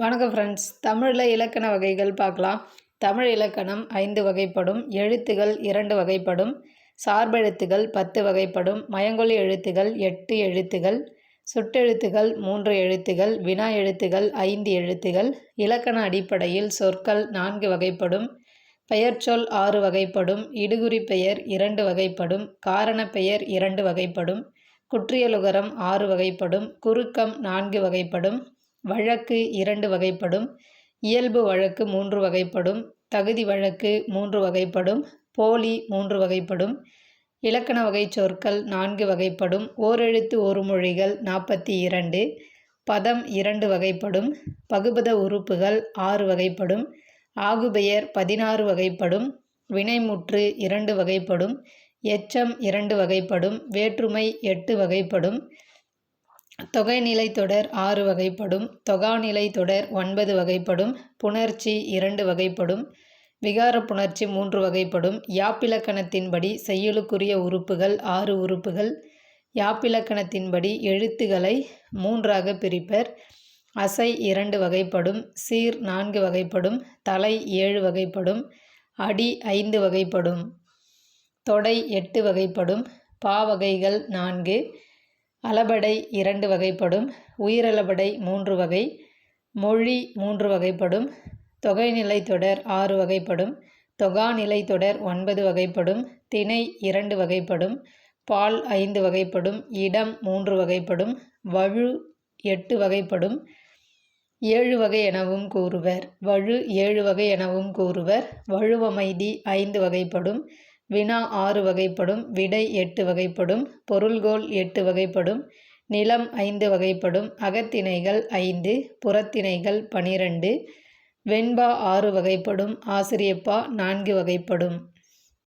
வணக்கம் ஃப்ரெண்ட்ஸ் தமிழில் இலக்கண வகைகள் பார்க்கலாம். தமிழ் இலக்கணம் ஐந்து வகைப்படும். எழுத்துகள் இரண்டு வகைப்படும். சார்பெழுத்துகள் பத்து வகைப்படும். மயங்கொலி எழுத்துகள் எட்டு எழுத்துகள். சுட்டெழுத்துகள் மூன்று எழுத்துகள். வினா எழுத்துகள் ஐந்து எழுத்துகள். இலக்கண அடிப்படையில் சொற்கள் நான்கு வகைப்படும். பெயர்ச்சொல் ஆறு வகைப்படும். இடுகுறி பெயர் இரண்டு வகைப்படும். காரண பெயர் இரண்டு வகைப்படும். குற்றியலுகரம் ஆறு வகைப்படும். குறுக்கம் நான்கு வகைப்படும். வழக்கு இரண்டு வகைப்படும். இயல்பு வழக்கு மூன்று வகைப்படும். தகுதி வழக்கு மூன்று வகைப்படும். போலி மூன்று வகைப்படும். இலக்கண வகை சொற்கள் நான்கு வகைப்படும். ஓரெழுத்து ஒரு மொழிகள் நாற்பத்தி இரண்டு. பதம் இரண்டு வகைப்படும். பகுபத உறுப்புகள் ஆறு வகைப்படும். ஆகுபெயர் பதினாறு வகைப்படும். வினைமுற்று இரண்டு வகைப்படும். எச்சம் இரண்டு வகைப்படும். வேற்றுமை எட்டு வகைப்படும். தொகைநிலை தொடர் ஆறு வகைப்படும் தொகாநிலை தொடர் ஒன்பது வகைப்படும் புணர்ச்சி இரண்டு வகைப்படும் விகார புணர்ச்சி மூன்று வகைப்படும் யாப்பிலக்கணத்தின்படி செய்யுளுக்குரிய உறுப்புகள் ஆறு உறுப்புகள் யாப்பிலக்கணத்தின்படி எழுத்துக்களை மூன்றாக பிரிப்பர் அசை இரண்டு வகைப்படும் சீர் நான்கு வகைப்படும் தலை ஏழு வகைப்படும் அடி ஐந்து வகைப்படும் தொடை எட்டு வகைப்படும் பாவகைகள் நான்கு அளபடை இரண்டு வகைப்படும் உயிரளபடை மூன்று வகை மொழி மூன்று வகைப்படும் தொகைநிலை தொடர் ஆறு வகைப்படும் தொகாநிலை தொடர் ஒன்பது வகைப்படும் திணை இரண்டு வகைப்படும் பால் ஐந்து வகைப்படும் இடம் மூன்று வகைப்படும் வழு எட்டு வகைப்படும் ஏழு வகை எனவும் கூறுவர். வழு ஏழு வகை எனவும் கூறுவர். வழுவமைதி ஐந்து வகைப்படும் வினா ஆறு வகைப்படும் விடை எட்டு வகைப்படும் பொருள்கோள் எட்டு வகைப்படும் நிலம் ஐந்து வகைப்படும் அகத்திணைகள் ஐந்து புறத்திணைகள் பனிரெண்டு வெண்பா ஆறு வகைப்படும் ஆசிரியப்பா நான்கு வகைப்படும்.